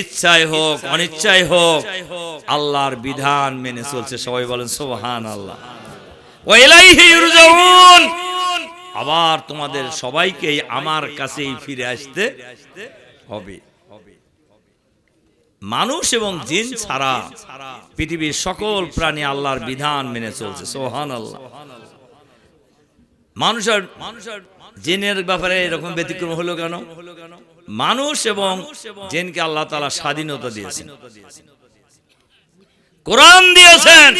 ইচ্ছায় হোক অনিচ্ছায় হোক আল্লাহর বিধান মেনে চলছে। সবাই বলেন সোহান আল্লাহ আবার তোমাদের সবাইকেই আমার কাছেই ফিরে আসতে হবে। মানুষ এবং জিন ছাড়া পৃথিবীর সকল প্রাণী আল্লাহর বিধান মেনে চলছে। সোহান আল্লাহ মানুষের মানুষের জিনের ব্যাপারে এরকম ব্যতিক্রম হলো কেন? মানুষ এবং জিনকে আল্লাহ তালা স্বাধীনতা দিয়েছেন। কোরআন দিয়েছেন,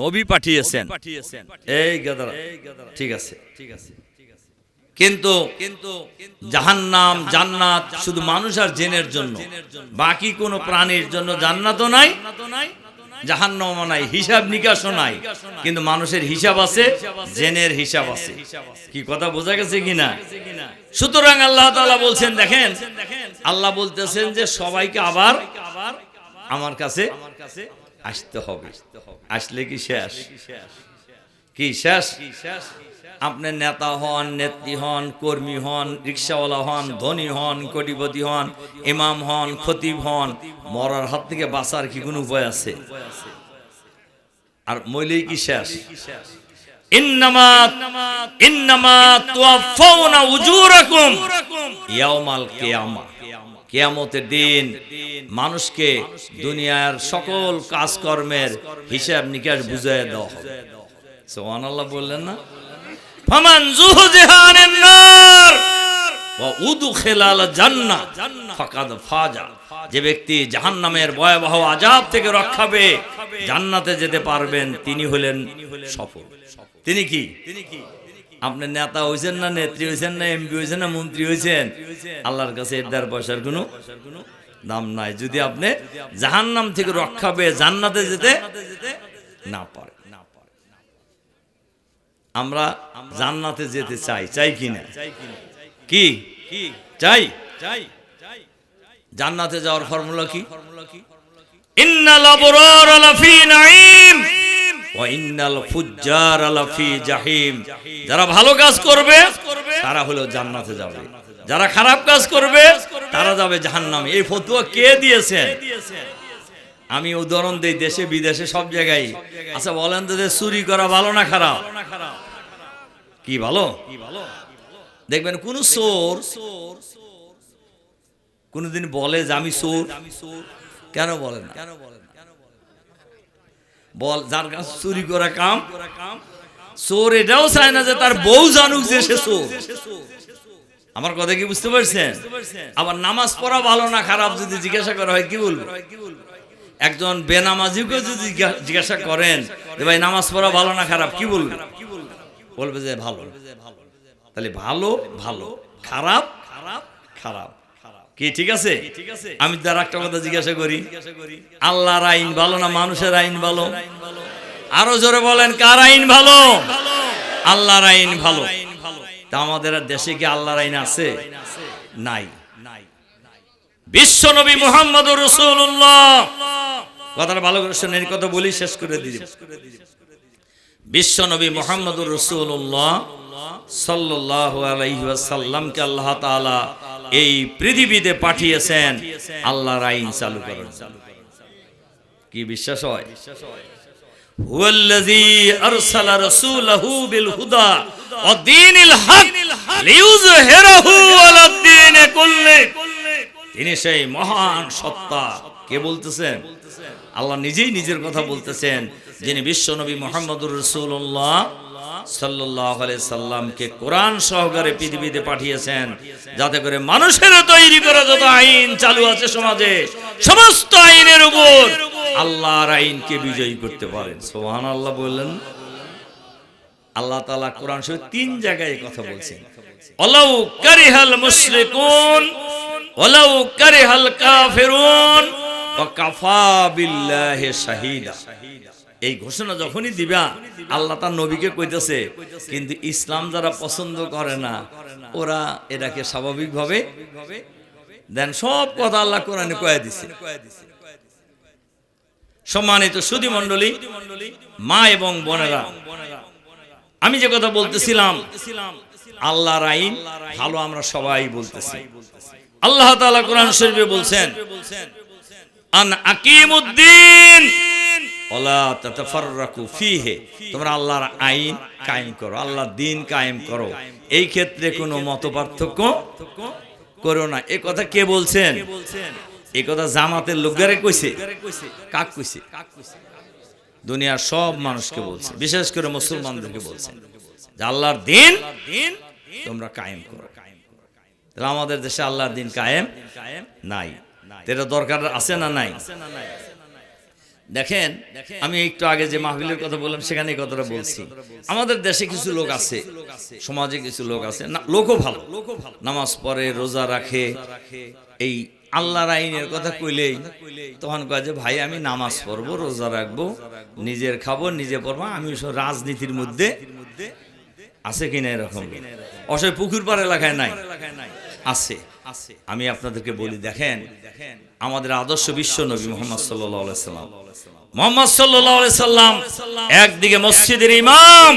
নবী পাঠিয়েছেন। এই গাদারা, ঠিক আছে। ঠিক আছে কিন্তু কিন্তু জাহান্নাম, জান্নাত শুধু মানুষ আর জেনের জন্য। বাকি কোনো প্রাণীর জন্য জান্নাতও নাই জাহান্নাম নাই, হিসাব নিকাশও নাই। কিন্তু মানুষের হিসাব আছে, জেনের হিসাব আছে। কি কথা বোঝা গেছে কিনা? সুতরাং আল্লাহ তাআলা বলছেন, দেখেন, আল্লাহ বলতেছেন যে সবাইকে আবার আমার কাছে আসতে হবে। আসলে কি শেষ? কি শেষ? আপনি নেতা হন, নেত্রী হন, কর্মী হন, রিক্সাওয়ালা হন, ধনী হন, কোটিপতি হন, ইমাম হন, খতিব হন, মরার হাত থেকে বাঁচার কি কোনো উপায় আছে? আর মইলেই কি শেষ? কিয়ামতের দিন মানুষকে দুনিয়ার সকল কাজকর্মের হিসাব নিকাশ বুঝায় দেওয়া হবে। বললেন না? ফামান যুহজিহা আনিন নার। ওয়া উদখিলাল জান্নাহ। ফাকাদ ফাজা। যে ব্যক্তি জাহান্নামের ভয়াবহ আযাব থেকে রক্ষা পেয়ে জান্নাতে যেতে পারবেন, তিনি হলেন সফল। তিনি কি? আপনি নেতা হয়েছেন না নেত্রী হয়েছেন না এমপি হয়েছেন না মন্ত্রী হয়েছেন আল্লাহর কাছে এর পয়সার কোনো দাম নাই। যদি আপনি জাহান্নাম থেকে রক্ষা পেয়ে জান্নাতে যেতে না পারে আমরা জান্নাতে যেতে চাই। চাই কি না? কি চাই? চাই? জান্নাতে যাওয়ার ফর্মুলা কি? ইন্নাল আবরার লাফি নাঈম ওয়া ইন্নাল ফুজ্জার লাফি জাহিম। যারা ভালো কাজ করবে তারা হলো জান্নাতে যাবে। যারা খারাপ কাজ করবে তারা যাবে জাহান্নামে। এই ফতোয়া কে দিয়েছেন? আমি উদাহরণ দিই, দেশে, বিদেশে, সব জায়গায়। আচ্ছা বলেন তো যে চুরি করা ভালো না খারাপ? কি ভালো? দেখবেন কোন চোর কোনদিন বলে যে আমি চোর। কেন বলে না? বল, যার কাছে চুরি করা কাম, চোর এটাও চায় না যে তার বউ জানুক যে সে চোর। আমার কথা কি বুঝতে পারছেন? আবার নামাজ পড়া ভালো না খারাপ যদি জিজ্ঞাসা করা হয়, কি বলব? একজন বেনামাজিকে যদি জিজ্ঞাসা করেন যে ভাই নামাজ পড়া ভালো না খারাপ কি বলবে? বলবে যে ভালো। তাহলে ভালো ভালো। খারাপ খারাপ। খারাপ কি ঠিক আছে? আমি তার একটা কথা জিজ্ঞাসা করি। আল্লাহর আইন ভালো না মানুষের আইন ভালো? আরও জোরে বলেন কার আইন ভালো? আল্লাহর আইন ভালো। তা আমাদের দেশে কি আল্লাহর আইন আছে? নাই। বিশ্ব নবী মোহাম্মদ রসুল্লাহ কথাটা ভালো করে শোনেন কথা বলি শেষ করে দিই। বিশ্ব নবী মোহাম্মদ রসুল্লাহ সাল্লাহ আলাইসাল্লামকে আল্লাহ তালা এই পৃথিবীতে পাঠিয়েছেন, আল্লাহর আইন চালু করেন কি বিশ্বাস হয়? তিনি সেই মহান সত্তা। কে বলতেছেন? আল্লাহ নিজেই নিজের কথা বলতেছেন, যিনি বিশ্বনবী মোহাম্মদুর রসুল্লাহ সাল্লাহ সাল্লামকে কোরআন সহকারে পৃথিবীতে পাঠিয়েছেন, যাতে করে মানুষের তৈরি করা যত আইন চালু আছে সমাজে, সমস্ত আইনের উপর আল্লাহর আইনকে বিজয়ী করতে পারেন। সোহান আল্লাহ বললেন। আল্লাহ তালা কোরআন শরীফ তিন জায়গায় কথা বলছেন। অলাউ কারিহাল মুশরিকুন ওলাউ কারিহাল কাফিরুন এই ঘোষণা যখনই দিবা, আল্লাহ তার নবীকে কইতেছে, কিন্তু ইসলাম যারা পছন্দ করে না, ওরা এটাকে স্বাভাবিকভাবে দেন, সব কথা আল্লাহ কোরআনে কয়ে দিছে। সম্মানিত সুধী মন্ডলী মা এবং বোনেরা, আমি যে কথা বলতেছিলাম, আল্লাহর আইন ভালো আমরা সবাই বলতেছি। আল্লাহ তাআলা কোরআন শরীফে বলছেন আন আকিমুদ্দিন। ওলা তাতাফাররাকু ফিহে। তোমরা আল্লাহর আইন কায়েম করো, আল্লাহর দিন কায়েম করো। এই ক্ষেত্রে কোনো মতপার্থক্য করো না। এ কথা কে বলছেন? এই কথা জামাতের লোকেরা কইছে। কাক কইছে? দুনিয়ার সব মানুষকে বলছে, বিশেষ করে মুসলমানদেরকে বলছেন যে আল্লাহর দিন তোমরা কায়েম করো। তাহলে আমাদের দেশে আল্লাহর দিন কায়েম নাই। এটা দরকার আছে না নাই? দেখেন আমি একটু আগে যে মাহফিলের কথা বললাম সেখানে কথাটা বলছি। আমাদের দেশে কিছু লোক আছে সমাজে কিছু লোক আছে। না লোকও ভালো। নামাজ পড়ে রোজা রাখে এই আল্লাহর আইনের কথা কইলেই তখন কয় যে ভাই আমি নামাজ পড়ব রোজা রাখব নিজের খাব নিজে পড়ব আমি রাজনীতির মধ্যে আছে কিনা এরকম? অসয় পুকুর পাড় এলাকায় নাই। আছে। আমি আপনাদেরকে বলি, দেখেন, আমাদের আদর্শ বিশ্ব নবী মোহাম্মদ সাল্লাহ সাল্লাম। মোহাম্মদ সাল্লাম একদিকে মসজিদের ইমাম,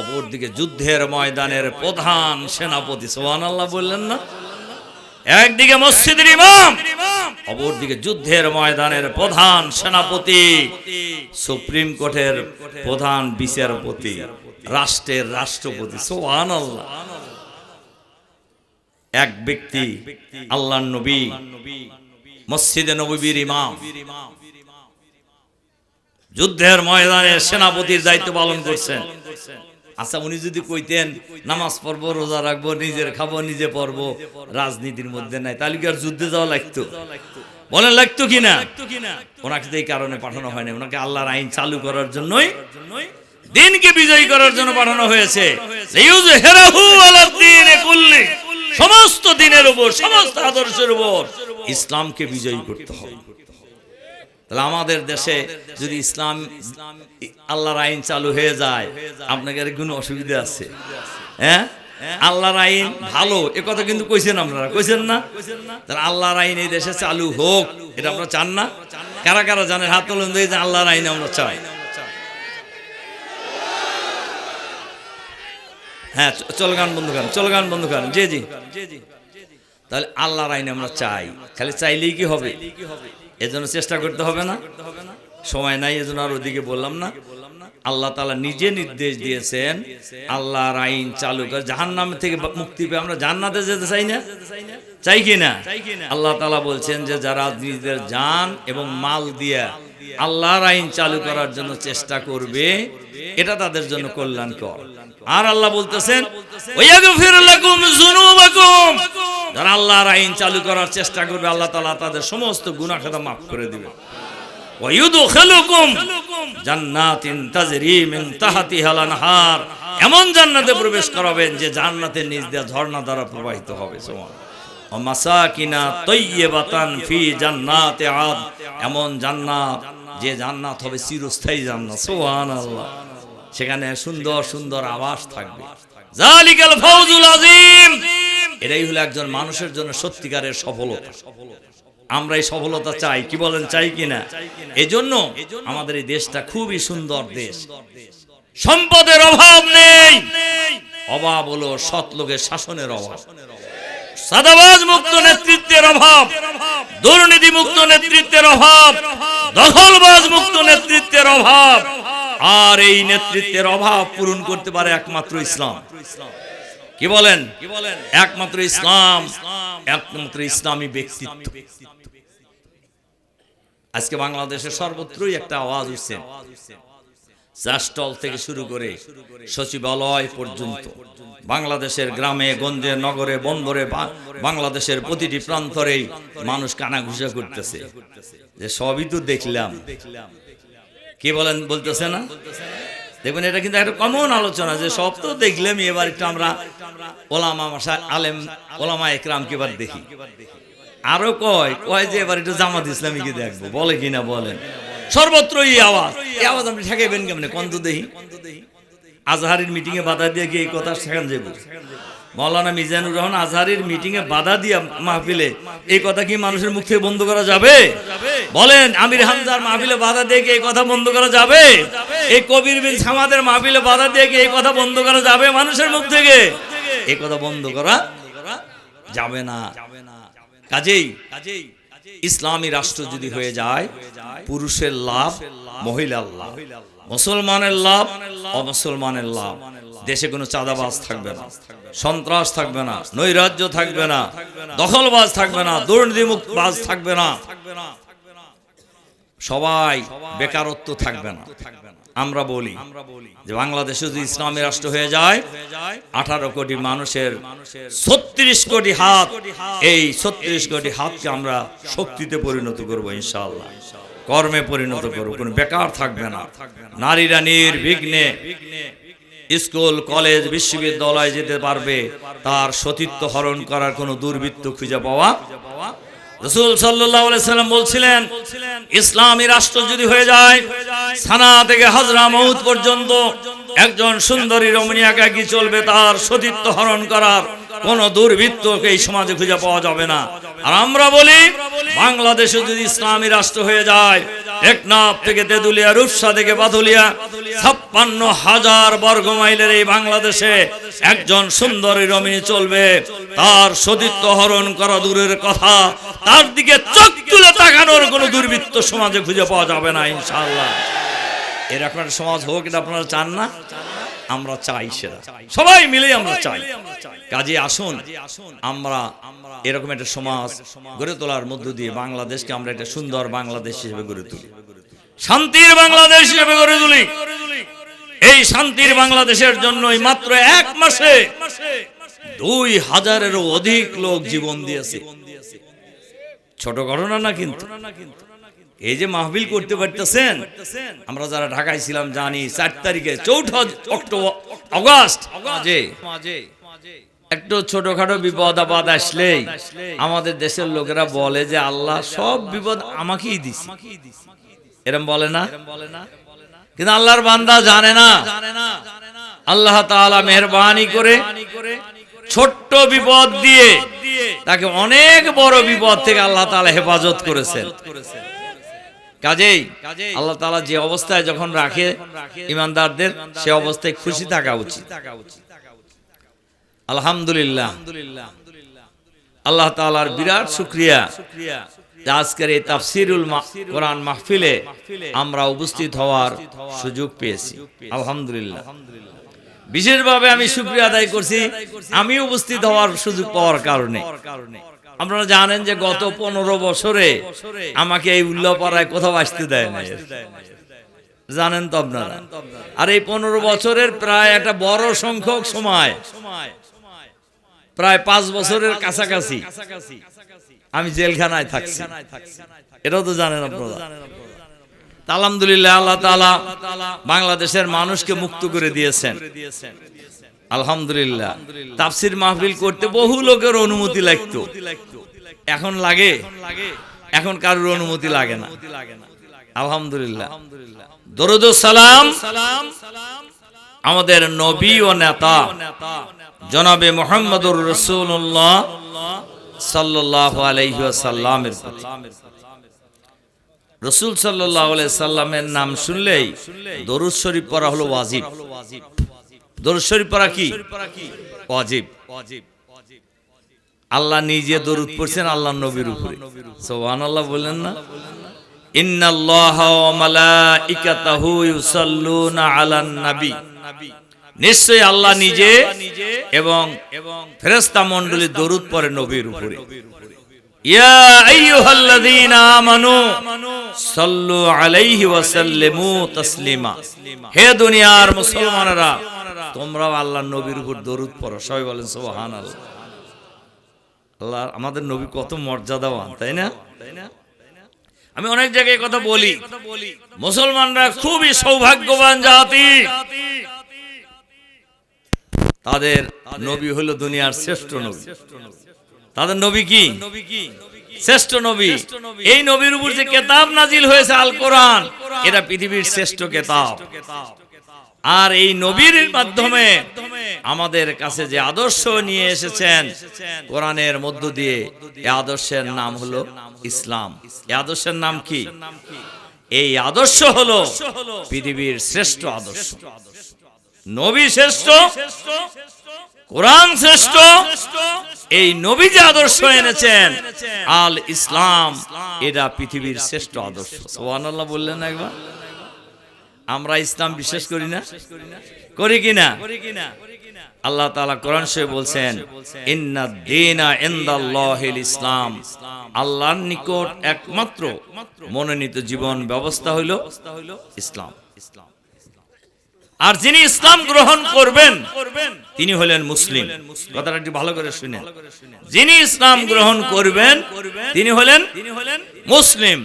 অপরদিকে যুদ্ধের ময়দানের প্রধান সেনাপতি সোহান আল্লাহ বললেন না? একদিকে মসজিদের ইমাম, অপরদিকে যুদ্ধের ময়দানের প্রধান সেনাপতি, সুপ্রিম কোর্টের প্রধান বিচারপতি, রাষ্ট্রের রাষ্ট্রপতি সোহান আল্লাহ এক ব্যক্তি আল্লাহ নবী, মসজিদে নবীর ইমাম। যুদ্ধের ময়দানে সেনাপতির দায়িত্ব পালন করছেন। আচ্ছা উনি যদি কইতেন, নামাজ পড়ব, রোজা রাখব, নিজের খাব, নিজে পড়ব, রাজনীতির মধ্যে নাই, তাহলে কি আর যুদ্ধে যাওয়া লাগতো? বলেন, লাগতো কিনা ওনাকে তো এই কারণে পাঠানো হয়নি ওনাকে আল্লাহর আইন চালু করার জন্যই দিনকে বিজয়ী করার জন্য পাঠানো হয়েছে। সমস্ত দিনের উপর, সমস্ত আদর্শের উপর ইসলামকে বিজয়ী করতে হবে। তাহলে আমাদের দেশে যদি ইসলাম আল্লাহর আইন চালু হয়ে যায়, আপনাকে আর কোনো অসুবিধা আছে? হ্যাঁ? আল্লাহর আইন ভালো, এ কথা কিন্তু কইছেন আপনারা, কইছেন না? তাহলে আল্লাহর আইন এই দেশে চালু হোক, এটা আমরা চান না? কারা কারা জানেন? হাত তোলেন যে আল্লাহর আইন আমরা চাই। হ্যাঁ চল গান, বন্ধ করেন চল গান, বন্ধ করেন জি জি তাহলে আল্লাহর আইন আমরা চাই। খালি চাইলেই কি হবে? এজন্য চেষ্টা করতে হবে না। সময় নাই, এজন্য আর ওদিকে বললাম না। আল্লাহ তালা নিজে নির্দেশ দিয়েছেন, আল্লাহর আইন চালু করে। জাহান্নাম থেকে মুক্তি পেয়ে আমরা জান্নাতে যেতে চাই না। চাই কি না? আল্লাহ তালা বলছেন যে, যারা নিজেদের যান এবং মাল দিয়া আল্লাহর আইন চালু করার জন্য চেষ্টা করবে, এটা তাদের জন্য কল্যাণকর। আর আল্লাহ বলতেছেন যারা আল্লাহর আইন চালু করার চেষ্টা করবে আল্লাহ তাআলা তাদের সমস্ত গুনাহ খাতা মাফ করে দিবে। মিন এমন জান্নাতে প্রবেশ করাবেন যে জান্নাতের দিয়ে ঝর্ণা দ্বারা প্রবাহিত হবে সুবহান মাসাকিনা তৈয়বাতান ফি জান্নাতে আদ। এমন জান্নাত যে জান্নাত হবে চিরস্থায়ী জান্নাত সুবহানাল্লাহ। সেখানে সুন্দর সুন্দর আবাস থাকবে। এটাই হলো একজন মানুষের জন্য সত্যিকারের সফলতা। আমরা এই সফলতা চাই, কি বলেন, চাই কিনা? এজন্য আমাদের এই দেশটা খুবই সুন্দর দেশ। সম্পদের অভাব নেই। অভাব হলো সৎ লোকের শাসনের অভাব। সাদাবাজ মুক্ত নেতৃত্বের অভাব। দুর্নীতি মুক্ত নেতৃত্বের অভাব। দখলবাজ মুক্ত নেতৃত্বের অভাব। আর এই নেতৃত্বের অভাব পূরণ করতে পারে একমাত্র ইসলাম। কি বলেন? কি বলেন একমাত্র ইসলাম, একমাত্র ইসলামী ব্যক্তিত্ব। আজকে বাংলাদেশের সর্বত্রই একটা আওয়াজ উঠছে। চাষটল থেকে শুরু করে সচিবালয় পর্যন্ত। বাংলাদেশের গ্রামে, গঞ্জে, নগরে, বন্দরে বাংলাদেশের প্রতিটি প্রান্তরেই মানুষ কানাঘুষা করতেছে। যে সবই তো দেখলাম। কে বলেন, বলতেছে না? দেখবেন এটা কিন্তু একটা কমন আলোচনা যে সব তো দেখলাম এবার একটু আমরা ওলামা আলেম, ওলামা একরামকে এবার দেখি। আরও কয় কয় যে এবার একটু জামাত ইসলামীকে দেখব। বলে কিনা বলেন? সর্বত্র এই আওয়াজ। এই আওয়াজ আপনি ঠেকাইবেন কেমনে? কন্ত দেখি আজহারের মিটিং এ বাধা দিয়ে গিয়ে এই কথা সেখান যাব মৌলানা মিজানুর রহমান আজহারের মিটিং এ বাধা দিয়া মাহফিলে। এই কথা কি মানুষের মুখ থেকে বন্ধ করা যাবে? বলেন, আমির হামজার মাহফিলে বাধা দিয়ে কি এই কথা বন্ধ করা যাবে? এই কবির বিন সামাদের মাহফিলে বাধা দিয়ে কি এই কথা বন্ধ করা যাবে মানুষের মুখ থেকে? এই কথা বন্ধ করা যাবে না। কাজেই কাজেই ইসলামী রাষ্ট্র যদি হয়ে যায়, পুরুষের লাভ মহিলার লাভ। মুসলমানের লাভ, অমুসলমানের লাভ। দেশে কোনো চাঁদাবাজ থাকবে না, সন্ত্রাস থাকবে না, নৈরাজ্য থাকবে না, দখলবাজ থাকবে না, দুর্নীতিমুক্তবাজ থাকবে না। সবাই বেকারত্ব থাকবে না। আমরা বলি যে বাংলাদেশে যদি ইসলামী রাষ্ট্র হয়ে যায় আঠারো কোটি মানুষের ছত্রিশ কোটি হাত এই ছত্রিশ কোটি হাতকে আমরা শক্তিতে পরিণত করব ইনশাআল্লাহ। কর্মে পরিণত করব কোনো বেকার থাকবে না। নারীরা নির্বিঘ্নে স্কুল কলেজ বিশ্ববিদ্যালয়ে যেতে পারবে তার সতীত্ব হরণ করার কোনো দুর্বৃত্ত খুঁজে পাওয়া রসুল সাল্লাম বলছিলেন, ইসলামী রাষ্ট্র যদি হয়ে যায়, সানা থেকে হাজরা মহুদ পর্যন্ত একজন সুন্দরী রমণী একাকি চলবে তার সতীত্ব হরণ করার কোন দুর্বৃত্তকে এই সমাজে খুঁজে পাওয়া যাবে না। আর আমরা বলি বাংলাদেশে যদি ইসলামী রাষ্ট্র হয়ে যায় টেকনাফ থেকে তেতুলিয়া রূপসা থেকে বাদুলিয়া ছাপ্পান্ন হাজার বর্গ মাইলের এই বাংলাদেশে একজন সুন্দরী রমণী চলবে তার সতীত্ব হরণ করা দূরের কথা তার দিকে চোখ তুলে তাকানোর কোনো দুর্বৃত্ত সমাজে খুঁজে পাওয়া যাবে না ইনশাল্লাহ এরকম একটা সমাজ হোক এটা আপনারা চান না। আমরা চাই সেটা সবাই মিলে আমরা চাই। কাজে আসুন আমরা এরকম একটা সমাজ গড়ে তোলার মধ্য দিয়ে বাংলাদেশকে আমরা একটা সুন্দর বাংলাদেশ হিসেবে গড়ে তুলি। শান্তির বাংলাদেশ হিসেবে গড়ে তুলি। এই শান্তির বাংলাদেশের জন্যই মাত্র এক মাসে দুই হাজারেরও অধিক লোক জীবন দিয়েছে। ছোট ঘটনা না কিন্তু। এই যে মাহবিল করতে পারতেছেন, আমরা যারা ঢাকায় ছিলাম জানি চার তারিখে চৌঠা অক্টোবর, অগস্ট একটু ছোটখাটো বিপদ আপদ আসলেই আমাদের দেশের লোকেরা বলে যে আল্লাহ সব বিপদ আমাকেই দিছে। এরম বলে না? কিন্তু আল্লাহর বান্দা জানে না। আল্লাহ তাআলা মেহরবানি করে ছোট্ট বিপদ দিয়ে তাকে অনেক বড় বিপদ থেকে আল্লাহ তাআলা হেফাজত করেছেন। কাজেই আল্লাহ তাআলা যে অবস্থায় যখন রাখে ইমানদারদের সে অবস্থায় খুশি থাকা উচিত। আলহামদুলিল্লাহ। আল্লাহ তাআলার বিরাট শুকরিয়া যে আজকের এই তাফসিরুল কোরআন মাহফিলে আমরা উপস্থিত হওয়ার সুযোগ পেয়েছি। আলহামদুলিল্লাহ। বিশেষভাবে আমি শুক্রিয়া আদায় করছি। আমি উপস্থিত হওয়ার সুযোগ পাওয়ার কারণে। আপনারা জানেন যে গত পনেরো বছরে আমাকে এই উল্লাপাড়ায় কোথাও আসতে দেয় না জানেন তো আপনারা? আর এই পনেরো বছরের প্রায় একটা বড় সংখ্যক সময়, প্রায় পাঁচ বছরের কাছাকাছি আমি জেলখানায় থাকছি। এটাও তো জানেন আপনারা। আলহামদুলিল্লাহ আল্লাহ তাআলা বাংলাদেশের মানুষকে মুক্ত করে দিয়েছেন। আলহামদুলিল্লাহ। তাফসির মাহফিল করতে বহু লোকের অনুমতি লাগতো। এখন লাগে? এখন কারোর অনুমতি লাগে না। আলহামদুলিল্লাহ। দরুদ সালাম আমাদের নবী ও নেতা। জনাবে মোহাম্মদুর রসুল্লাহ সাল্লাহ আলাইসাল্লামের প্রতি। রসুল সাল্লাহ সাল্লামের নাম শুনলেই দরুদ শরীফ পড়া হলো ওয়াজিব। দরুদ পড়া কি? ওয়াজিব। আল্লাহ নিজে দরুদ পড়ছেন আল্লাহ নবীর উপরে। সোহান আল্লাহ বললেন না? নিশ্চয়ই আল্লাহ নিজে এবং ফেরেশতা মণ্ডলী দরুদ পরে নবীর উপরে। ইয়া আইয়ুহাল্লাযীনা আমানু সাল্লু আলাইহি ওয়া সাল্লিমু তাসলিমা। হে দুনিয়ার মুসলমানেরা, তোমরাও আল্লাহর নবীর উপর দরুদ পড়ো। সবাই বলেন, সুবহানাল্লাহ। আল্লাহ আমাদের নবী কত মর্যাদাবান, তাই না? আমি অনেক জায়গায় কথা বলি। মুসলমানরা খুবই সৌভাগ্যবান জাতি। তাদের নবী হলো দুনিয়ার শ্রেষ্ঠ নবী। তাদের নবী কি? শ্রেষ্ঠ নবী। এই নবীর উপর যে কেতাব নাজিল হয়েছে আল কোরআন এটা পৃথিবীর শ্রেষ্ঠ কেতাব। আর এই নবীর মাধ্যমে আমাদের কাছে যে আদর্শ নিয়ে এসেছেন কোরআনের মধ্য দিয়ে এই আদর্শের নাম হলো ইসলাম। এই আদর্শের নাম কি? এই আদর্শ হলো পৃথিবীর শ্রেষ্ঠ আদর্শ। নবী শ্রেষ্ঠ কোরআন শ্রেষ্ঠ, এই নবী যে আদর্শ এনেছেন। আল ইসলাম, এটা পৃথিবীর শ্রেষ্ঠ আদর্শ। সোহানাল্লাহ বললেন একবার? আমরা ইসলাম বিশ্বাস করি না? করি কিনা আল্লাহ তাআলা কোরআন শরীফে বলছেন ইসলাম। আল্লাহর নিকট একমাত্র মনোনীত জীবন ব্যবস্থা হইল ইসলাম। আর যিনি ইসলাম গ্রহণ করবেন তিনি হলেন মুসলিম। কথাটা একটু ভালো করে শুনেন যিনি ইসলাম গ্রহণ করবেন তিনি হলেন মুসলিম।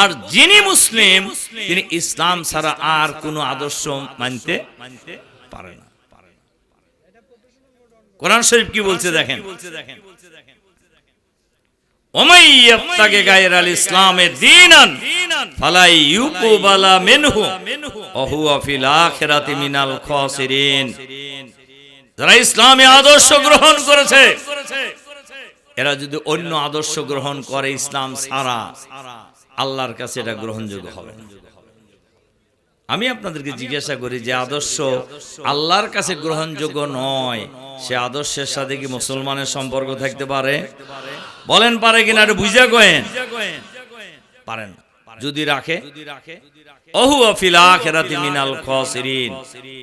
আর যিনি মুসলিম তিনি ইসলাম ছাড়া আর কোনো আদর্শ মানতে পারে না। কোরআন শরীফ কি বলছে দেখেন? ওমাই ইয়াবতাগে গায়রাল ইসলামে দীনান, ফালাই ইউকুবালা মিনহু ওয়া হুয়া ফিল আখিরাতি মিনাল খাসিরিন। যারা ইসলামী আদর্শ গ্রহণ করেছে, এরা যদি অন্য আদর্শ গ্রহণ করে ইসলাম ছাড়া, আল্লাহর কাছে এটা গ্রহণযোগ্য হবে আমি আপনাদেরকে জিজ্ঞাসা করি যে আদর্শ আল্লাহর কাছে গ্রহণযোগ্য নয়, সে আদর্শের সাথে কি মুসলমানের সম্পর্ক থাকতে পারে? বলেন, পারে কিনা একটু বুঝা কয়েন। পারেন। যদি রাখে। অহু আফিল আখিরাতি মিনাল খাসিরিন।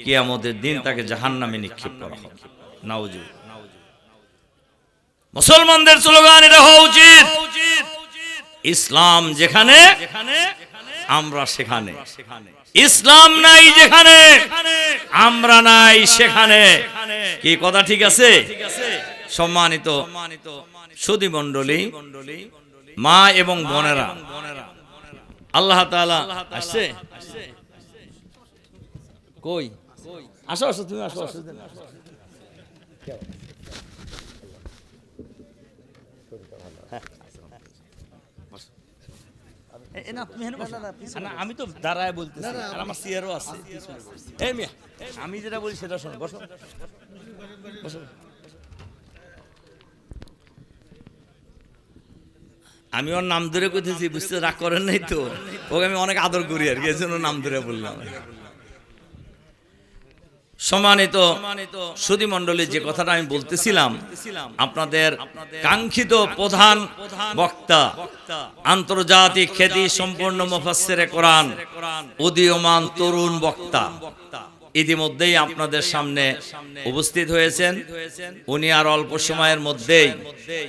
কিয়ামতের দিন তাকে জাহান্নামে নিক্ষেপ করা হবে। নাউজু মুসলমানদের স্লোগান, এটা হওয়া উচিত। ইসলাম যেখানে, আমরা সেখানে। ইসলাম নাই যেখানে, আমরা নাই সেখানে। কি কথা ঠিক আছে? সম্মানিত সুদী মন্ডলী মা এবং বোনেরা। আল্লাহ তাআলা আসছে? কই? আসো আসো তুমি আসো আসো। না, আমি তো দাঁড়ায় বলতেছি। আর আমার চেয়ারও আছে। আমি যেটা বলি সেটা শোনো বসো। বসো। আমি ওর নাম ধরে কইতেছি বুঝতে রাগ করেন নাই তো। ওকে আমি অনেক আদর করি আর কি নাম ধরে বললাম। সম্মানিত সুধী মন্ডলী যে কথাটা আমি বলতেছিলাম আপনাদের কাঙ্ক্ষিত প্রধান বক্তা আন্তর্জাতিক খ্যাতি সম্পন্ন মুফাসসিরে কোরআন উদীয়মান তরুণ বক্তা। ইতিমধ্যেই আপনাদের সামনে উপস্থিত হয়েছেন। উনি আর অল্প সময়ের মধ্যেই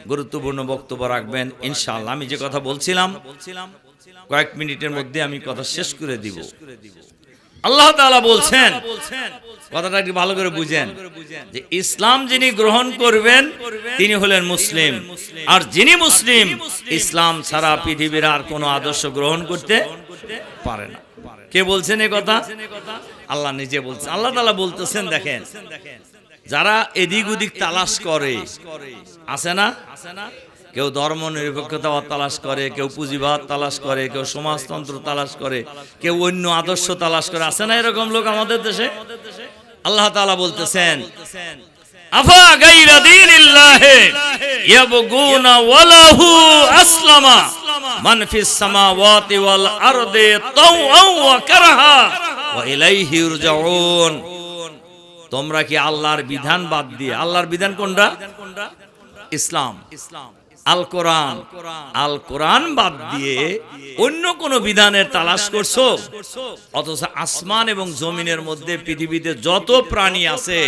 গুরুত্বপূর্ণ বক্তব্য রাখবেন ইনশাআল্লাহ। আমি যে কথা বলছিলাম কয়েক মিনিটের মধ্যে আমি কথা শেষ করে দিব। আল্লাহ তাআলা বলছেন কথাটা একটু ভালো করে বুঝেন। যে ইসলাম যিনি গ্রহণ করবেন তিনি হলেন মুসলিম। আর যিনি মুসলিম ইসলাম ছাড়া পৃথিবীর আর কোনো আদর্শ গ্রহণ করতে পারে না। কে বলছেন এই কথা? আল্লাহ নিজে বলছেন আল্লাহ তাআলা বলতেছেন, দেখেন, যারা এদিক ওদিক তালাশ করে, আছে না? কেউ ধর্ম নিরপেক্ষতা তালাশ করে, কেউ পুঁজিবাদ তালাশ করে, কেউ সমাজতন্ত্র তালাশ করে, কেউ অন্য আদর্শ তালাশ করে, আছে না এরকম লোক আমাদের দেশে? আল্লাহ তাআলা বলতেছেন, আফা গাইরা দীনিল্লাহি ওয়াল আরদি তাওআন ওয়া কারহা? তোমরা কি আল্লাহর বিধান বাদ দিয়ে, আল্লাহর বিধান কোনটা? ইসলাম ইসলাম। আল কোরআন। আল কোরআন বাদ দিয়ে অন্য কোন বিধানের তালাশ করছ? অথচ আসমান এবং জমিনের মধ্যে পৃথিবীতে যত প্রাণী আছে